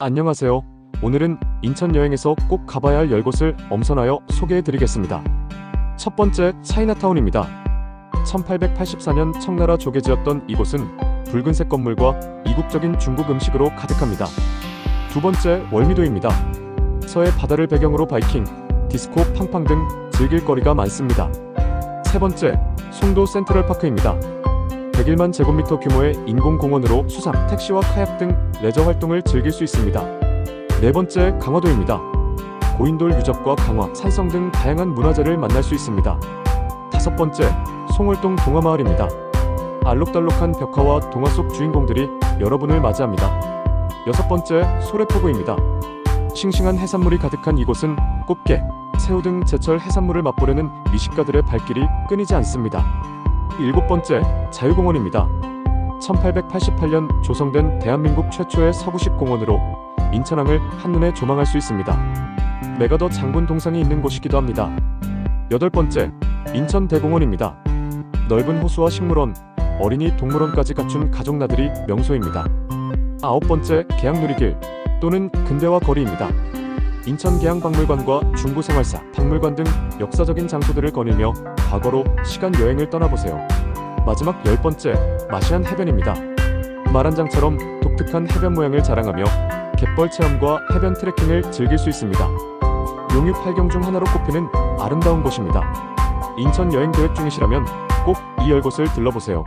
안녕하세요. 오늘은 인천 여행에서 꼭 가봐야 할 10곳을 엄선하여 소개해 드리겠습니다. 첫 번째, 차이나타운입니다. 1884년 청나라 조개지였던 이곳은 붉은색 건물과 이국적인 중국 음식으로 가득합니다. 두 번째, 월미도입니다. 서해 바다를 배경으로 바이킹, 디스코, 팡팡 등 즐길 거리가 많습니다. 세 번째, 송도 센트럴파크입니다. 101만 제곱미터 규모의 인공공원으로 수상, 택시와 카약 등 레저 활동을 즐길 수 있습니다. 네 번째, 강화도입니다. 고인돌 유적과 강화, 산성 등 다양한 문화재를 만날 수 있습니다. 다섯 번째, 송월동 동화마을입니다. 알록달록한 벽화와 동화 속 주인공들이 여러분을 맞이합니다. 여섯 번째, 소래포구입니다. 싱싱한 해산물이 가득한 이곳은 꽃게, 새우 등 제철 해산물을 맛보려는 미식가들의 발길이 끊이지 않습니다. 일곱 번째, 자유공원입니다. 1888년 조성된 대한민국 최초의 서구식 공원으로 인천항을 한눈에 조망할 수 있습니다. 메가더 장군 동상이 있는 곳이기도 합니다. 여덟 번째, 인천 대공원입니다. 넓은 호수와 식물원, 어린이 동물원까지 갖춘 가족 나들이 명소입니다. 아홉 번째, 계양누리길 또는 근대화 거리입니다. 인천 계양박물관과 중부생활사, 박물관 등 역사적인 장소들을 거닐며 과거로 시간 여행을 떠나보세요. 마지막 열 번째, 마시안 해변입니다. 말한장처럼 독특한 해변 모양을 자랑하며 갯벌 체험과 해변 트레킹을 즐길 수 있습니다. 용유 8경 중 하나로 꼽히는 아름다운 곳입니다. 인천 여행 계획 중이시라면 꼭이 10곳을 들러보세요.